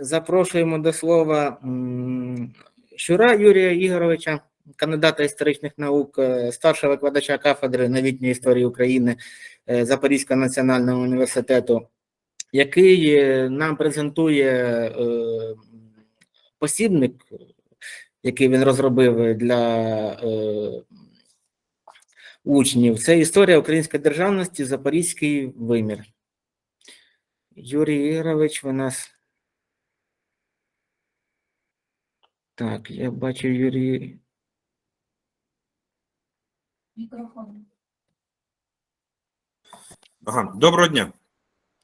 запрошуємо до слова Щура Юрія Ігоровича, кандидата історичних наук, е, старшого викладача кафедри новітньої історії України е, Запорізького національного університету, який е, нам презентує посібник, який він розробив для учнів. Це історія української державності, Запорізький вимір. Юрій Ігорович, ви нас. Так, я бачу Юрій. Мікрофон. Ага, доброго дня.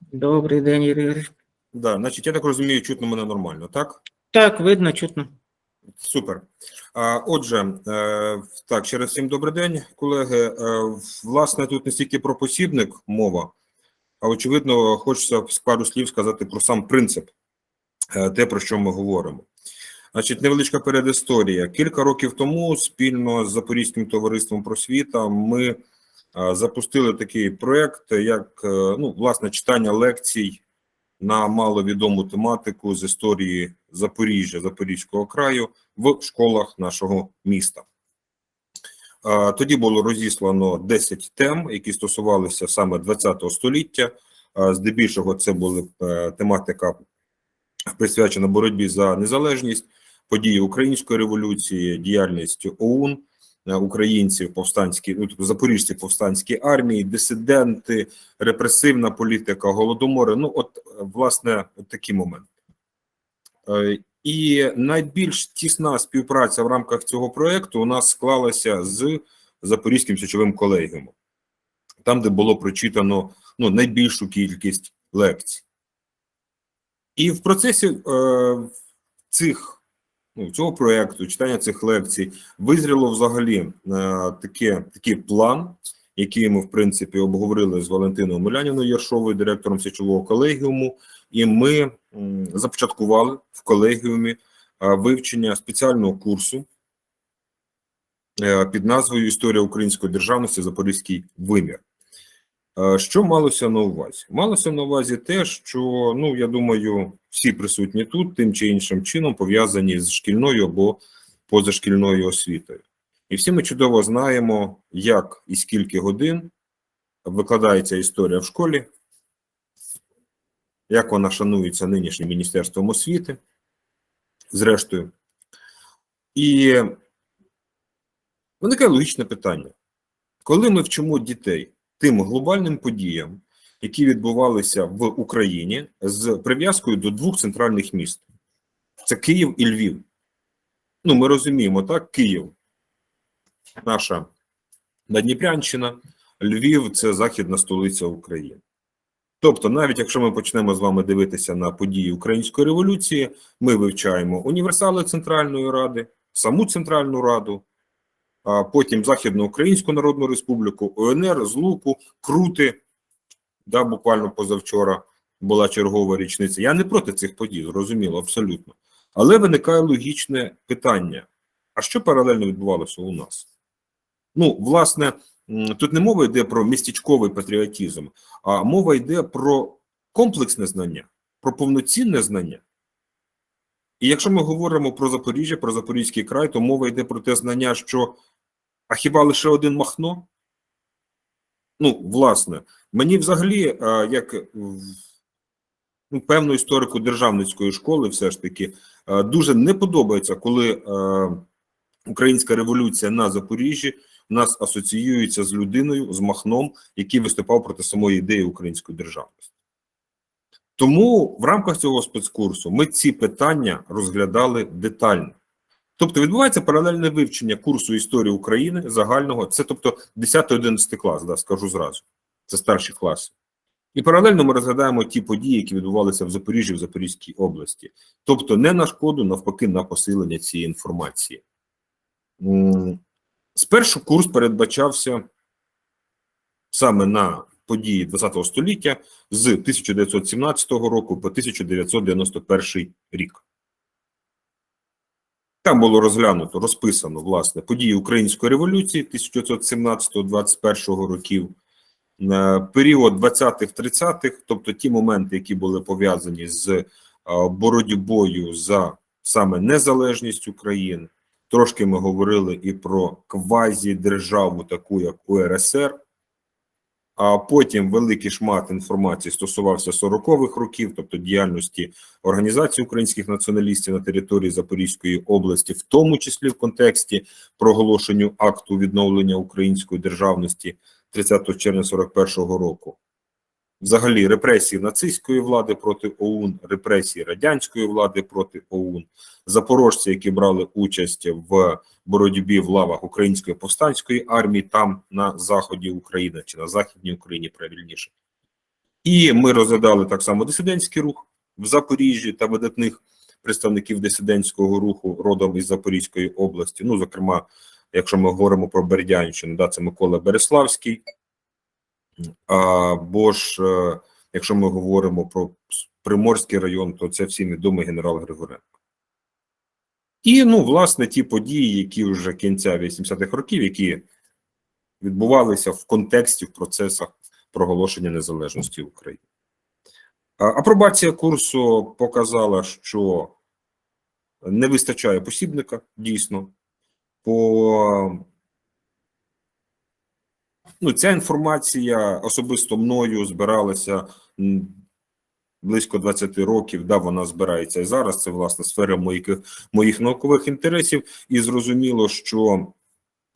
Добрий день, Юрій Ігорович. Да, значить, я так розумію, чутно мене нормально, так? Так, видно, чутно. Супер. А, отже, е, так, ще раз всім добрий день, колеги. Е, власне, тут не стільки про посібник мова, а очевидно, хочеться з пару слів сказати про сам принцип, е, те, про що ми говоримо. Значить, невеличка передісторія. Кілька років тому спільно з Запорізьким товариством просвіта ми е, запустили такий проєкт, як е, ну, власне читання лекцій на маловідому тематику з історії Запоріжжя, Запорізького краю в школах нашого міста. Е, Тоді було розіслано 10 тем, які стосувалися саме ХХ століття. Здебільшого це була тематика присвячена боротьбі за незалежність, події української революції, діяльність ОУН, е, українців повстанські, ну тобто запоріжці повстанській армії, дисиденти, репресивна політика, голодомори. Ну, от власне, от такі моменти. Е, І найбільш тісна співпраця в рамках цього проекту у нас склалася з Запорізьким січовим колегіумом, там, де було прочитано ну, найбільшу кількість лекцій. І в процесі е, цих ну, цього проекту, читання цих лекцій, визріло взагалі е, таке, такий план, який ми, в принципі, обговорили з Валентиною Миляніною Яршовою, директором січового колегіуму, і ми започаткували в колегіумі е, вивчення спеціального курсу е, під назвою Історія української державності Запорізький вимір. Е, Що малося на увазі? Малося на увазі те, що ну я думаю, всі присутні тут тим чи іншим чином пов'язані з шкільною або позашкільною освітою. І всі ми чудово знаємо, як і скільки годин викладається історія в школі, як вона шанується нинішнім міністерством освіти, зрештою. І виникає логічне питання: коли ми вчимо дітей тим глобальним подіям, які відбувалися в Україні з прив'язкою до двох центральних міст: це Київ і Львів. Ну, ми розуміємо, так, Київ, наша Надніпрянщина, Львів це західна столиця України. Тобто, навіть якщо ми почнемо з вами дивитися на події Української революції, ми вивчаємо універсали Центральної Ради, саму Центральну Раду, потім Західноукраїнську Народну Республіку, УНР, Злуку, Крути, да, буквально позавчора була чергова річниця. Я не проти цих подій, зрозуміло, абсолютно. Але виникає логічне питання: а що паралельно відбувалося у нас? Ну, власне, тут не мова йде про містечковий патріотизм, а мова йде про комплексне знання, про повноцінне знання. І якщо ми говоримо про Запоріжжя, про Запорізький край, то мова йде про те знання, що а хіба лише один Махно? Ну, власне, мені взагалі, е, як ну, певну історику державницької школи, все ж таки, е, дуже не подобається, коли е, українська революція на Запоріжжі нас асоціюється з людиною, з Махном, який виступав проти самої ідеї української державності. Тому в рамках цього спецкурсу ми ці питання розглядали детально. Тобто відбувається паралельне вивчення курсу історії України загального, це тобто 10-11 клас, да, скажу зразу. Це старші класи. І паралельно ми розглядаємо ті події, які відбувалися в Запоріжжі, в Запорізькій області. Тобто не на шкоду, навпаки, на посилення цієї інформації. Спершу курс передбачався саме на події ХХ століття з 1917 року по 1991 рік. Там було розглянуто, розписано, власне, події Української революції 1917-21 років, е, період 20-30-х, тобто ті моменти, які були пов'язані з боротьбою за саме незалежність України. Трошки ми говорили і про квазідержаву, таку як УРСР. А потім великий шмат інформації стосувався 40-х років, тобто діяльності Організації українських націоналістів на території Запорізької області, в тому числі в контексті проголошенню акту відновлення української державності 30 червня 41-го року. Взагалі, репресії нацистської влади проти ОУН, репресії радянської влади проти ОУН, запорожці, які брали участь в боротьбі в лавах Української повстанської армії, там на заході України чи на західній Україні, правильніше. І ми розглядали так само дисидентський рух в Запоріжжі та видатних представників дисидентського руху родом із Запорізької області. Ну, зокрема, якщо ми говоримо про Бердянщину, да, це Микола Береславський. Або ж, е, якщо ми говоримо про Приморський район, то це всім відомий генерал Григоренко. І, ну, власне, ті події, які вже кінця 80-х років, які відбувалися в контексті, в процесах проголошення незалежності України. Апробація курсу показала, що не вистачає посібника, дійсно. По ну, ця інформація особисто мною збиралася близько 20 років. Да, вона збирається і зараз. Це власне сфера моїх, моїх наукових інтересів, і зрозуміло, що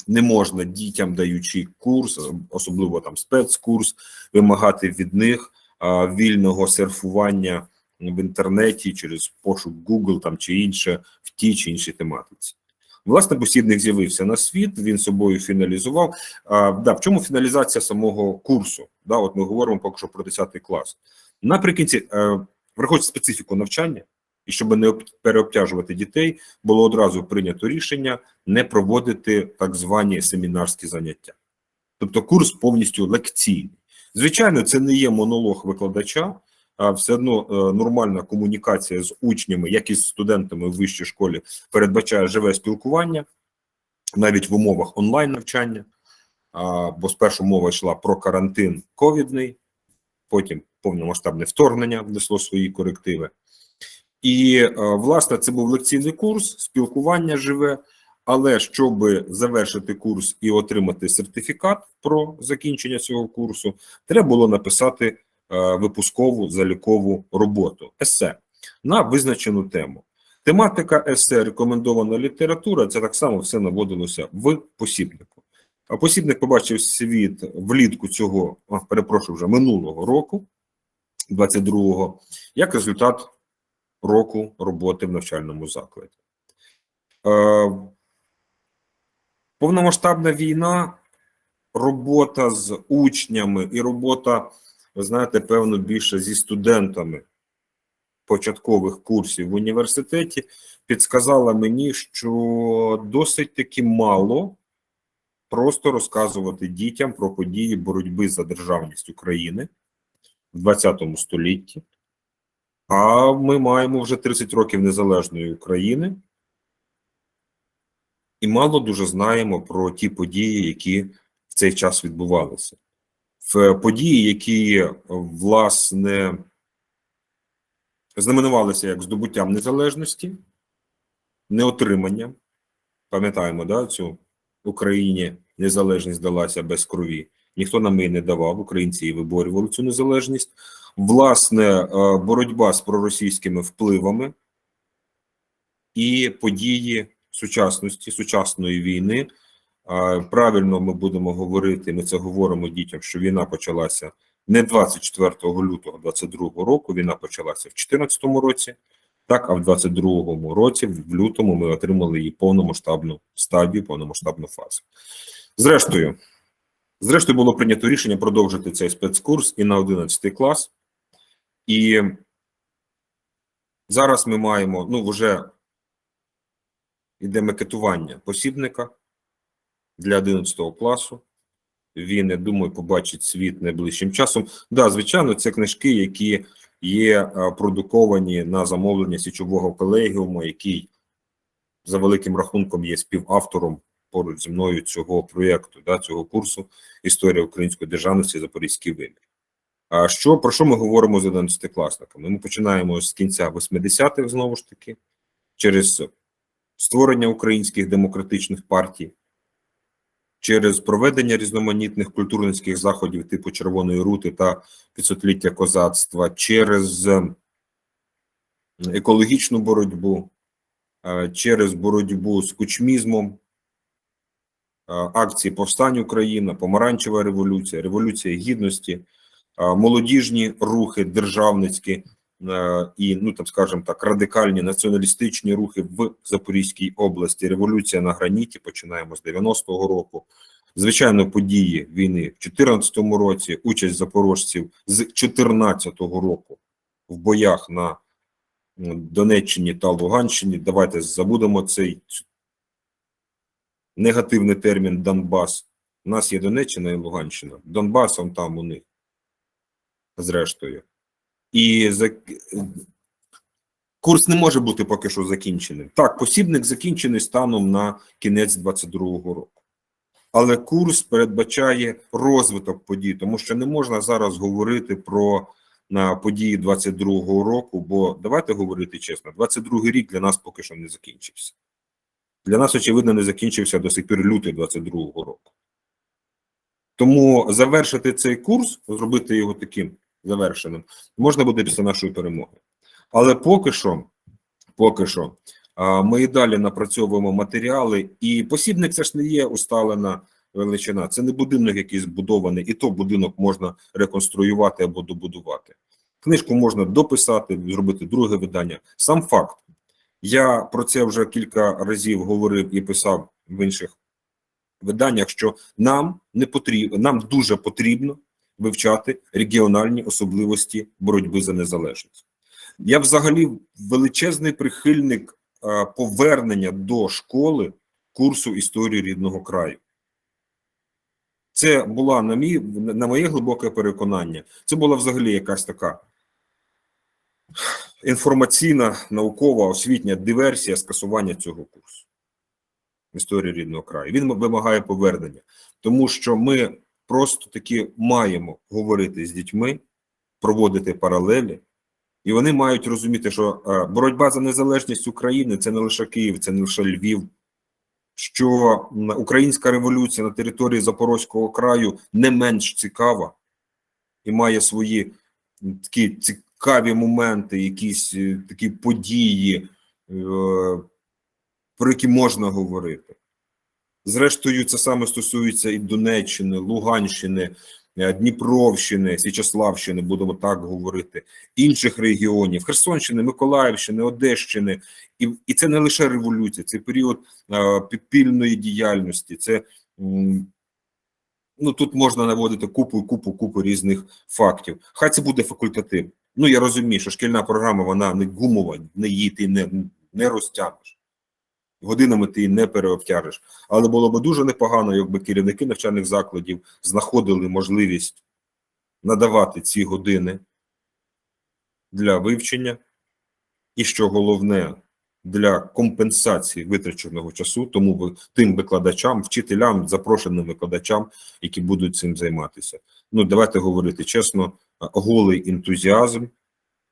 не можна дітям, даючи курс, особливо там спецкурс, вимагати від них а, вільного серфування в інтернеті через пошук Google там чи інше в тій чи іншій тематиці. Власне, посібник з'явився на світ, він собою фіналізував. А, да, в чому фіналізація самого курсу? Да, от ми говоримо поки що про 10 клас. Наприкінці, е, враховуючи специфіку навчання, і щоб не переобтяжувати дітей, було одразу прийнято рішення не проводити так звані семінарські заняття. Тобто курс повністю лекційний. Звичайно, це не є монолог викладача, все одно е, нормальна комунікація з учнями, як і з студентами в вищій школі, передбачає живе спілкування навіть в умовах онлайн навчання. Бо спершу мова йшла про карантин ковідний, потім повномасштабне вторгнення внесло свої корективи. І, е, власне, це був лекційний курс, спілкування живе. Але щоб завершити курс і отримати сертифікат про закінчення цього курсу, треба було написати випускову залікову роботу есе на визначену тему. Тематика есе, рекомендована література, це так само все наводилося в посібнику. А посібник побачив світ влітку цього, перепрошую, вже минулого року, 22-го, як результат року роботи в навчальному закладі. Е, Повномасштабна війна, робота з учнями і робота, ви знаєте, певно, більше зі студентами початкових курсів в університеті підсказала мені, що досить таки мало просто розказувати дітям про події боротьби за державність України в 20 столітті. А ми маємо вже 30 років незалежної України і мало дуже знаємо про ті події, які в цей час відбувалися. В події, які власне знаменувалися як здобуттям незалежності, неотриманням. Пам'ятаємо, да, цю Україні незалежність далася без крові. Ніхто нам її не давав, українці її виборювали цю незалежність. Власне, е, боротьба з проросійськими впливами і події сучасності, сучасної війни. Правильно ми будемо говорити, ми це говоримо дітям, що війна почалася не 24 лютого 22 року, війна почалася в 2014 році, так, а в 22 році, в лютому, ми отримали її повномасштабну стадію, повномасштабну фазу. Зрештою, зрештою було прийнято рішення продовжити цей спецкурс і на 11 клас. І зараз ми маємо, ну, вже іде макетування посібника для 11 класу. Він, я думаю, побачить світ найближчим часом. Да, звичайно, це книжки, які є продуковані на замовлення січового колегіуму, який за великим рахунком є співавтором поруч зі мною цього проєкту, да, цього курсу Історія української державності Запорізький вимір. А що про що ми говоримо з 11-класниками? Ми починаємо з кінця 80-х, знову ж таки, через створення українських демократичних партій, через проведення різноманітних культурницьких заходів типу Червоної рути та 500-ліття козацтва, через е, екологічну боротьбу, е, через боротьбу з кучмізмом, е, акції Повстань Україна, Помаранчева революція, Революція Гідності, молодіжні рухи державницькі і, ну там скажімо так, радикальні націоналістичні рухи в Запорізькій області. Революція на граніті. Починаємо з 90-го року. Звичайно, події війни в 2014 році, участь запорожців з 2014 року в боях на Донеччині та Луганщині. Давайте забудемо цей негативний термін Донбас. У нас є Донеччина і Луганщина. Донбасом там у них, зрештою. І за... курс не може бути поки що закінченим. Так, посібник закінчений станом на кінець 22-го року. Але курс передбачає розвиток подій, тому що не можна зараз говорити про на події 22-го року, бо давайте говорити чесно, 22-й рік для нас поки що не закінчився. Для нас, очевидно, не закінчився до сих пір лютий 22-го року. Тому завершити цей курс, зробити його таким завершеним, можна буде після нашої перемоги. Але поки що, поки що, ми і далі напрацьовуємо матеріали, і посібник це ж не є усталена величина. Це не будинок якийсь збудований, і то будинок можна реконструювати або добудувати. Книжку можна дописати, зробити друге видання. Сам факт. Я про це вже кілька разів говорив і писав в інших виданнях, що нам не потрібно, нам дуже потрібно вивчати регіональні особливості боротьби за незалежність. Я взагалі величезний прихильник е, повернення до школи курсу історії рідного краю. Це була на мій, на моє глибоке переконання. Це була взагалі якась така інформаційна, наукова, освітня диверсія скасування цього курсу історії рідного краю. Він вимагає повернення, тому що ми просто таки маємо говорити з дітьми, проводити паралелі, і вони мають розуміти, що е, боротьба за незалежність України це не лише Київ, це не лише Львів. Що українська революція на території Запорозького краю не менш цікава і має свої такі цікаві моменти, якісь е, такі події, е, про які можна говорити. Зрештою, це саме стосується і Донеччини, Луганщини, е, Дніпровщини, Січеславщини, будемо так говорити, інших регіонів, Херсонщини, Миколаївщини, Одещини. І, і це не лише революція, це період е, підпільної діяльності. Це ну тут можна наводити купу, купу, купу різних фактів. Хай це буде факультатив. Ну я розумію, що шкільна програма вона не гумова, не її ти не, не розтягнеш. Годинами ти її не переобтяжеш. Але було б дуже непогано, якби керівники навчальних закладів знаходили можливість надавати ці години для вивчення, і що головне, для компенсації витраченого часу, тому тим викладачам, вчителям, запрошеним викладачам, які будуть цим займатися. Ну, давайте говорити чесно, голий ентузіазм.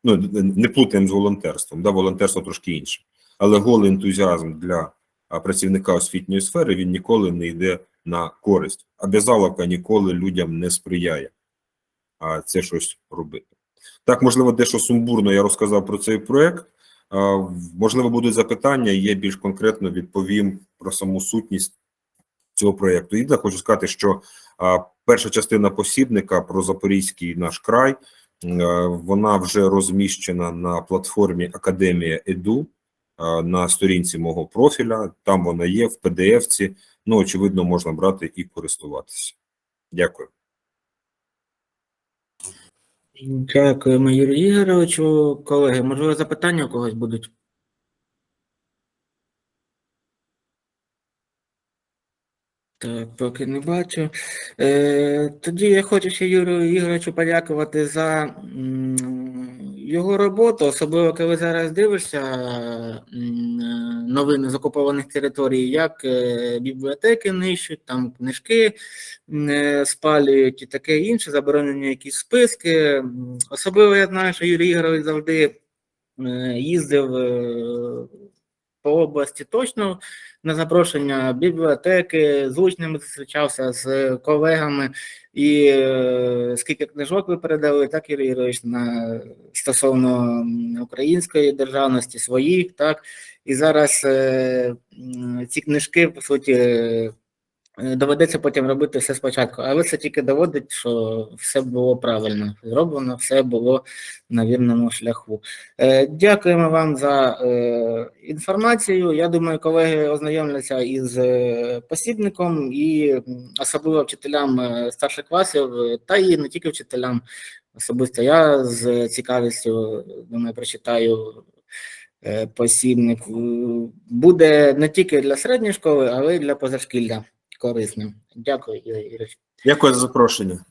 Ну, не плутаємо з волонтерством, да, волонтерство трошки інше. Але голий ентузіазм для працівника освітньої сфери він ніколи не йде на користь. А безаловка ніколи людям не сприяє а це щось робити. Так, можливо, дещо сумбурно я розказав про цей проект. Можливо, будуть запитання, я більш конкретно відповім про саму сутність цього проекту. Єдине, хочу сказати, що перша частина посібника про Запорізький наш край. Вона вже розміщена на платформі Академія Еду на сторінці мого профіля. Там вона є в PDF-ці. Ну, очевидно, можна брати і користуватися. Дякую. Дякуємо, Юрію Ігоровичу. Колеги, можливо, запитання у когось будуть? Так, поки не бачу. Е, тоді я хочу ще Юрію Ігоровичу подякувати за його роботу, особливо коли зараз дивишся е, новини з окупованих територій, як е, бібліотеки нищуть, там книжки е, спалюють і таке інше, заборонені якісь списки. Особливо я знаю, що Юрій Ігорович завжди їздив по області точно на запрошення бібліотеки, з учнями зустрічався з колегами. І е, скільки книжок ви передали, так, Юрій Ігорович, на стосовно української державності, своїх, так. І зараз е, ці книжки, по суті, доведеться потім робити все спочатку. Але це тільки доводить, що все було правильно зроблено, все було на вірному шляху. Е, Дякуємо вам за е, інформацію. Я думаю, колеги ознайомляться із е, посібником і особливо вчителям е, старших класів, е, та і не тільки вчителям. Особисто я з цікавістю думаю, прочитаю е, посібник. Е, Буде не тільки для середньої школи, але й для позашкілля корисним. Дякую, Ігор Ігорович. Дякую за запрошення.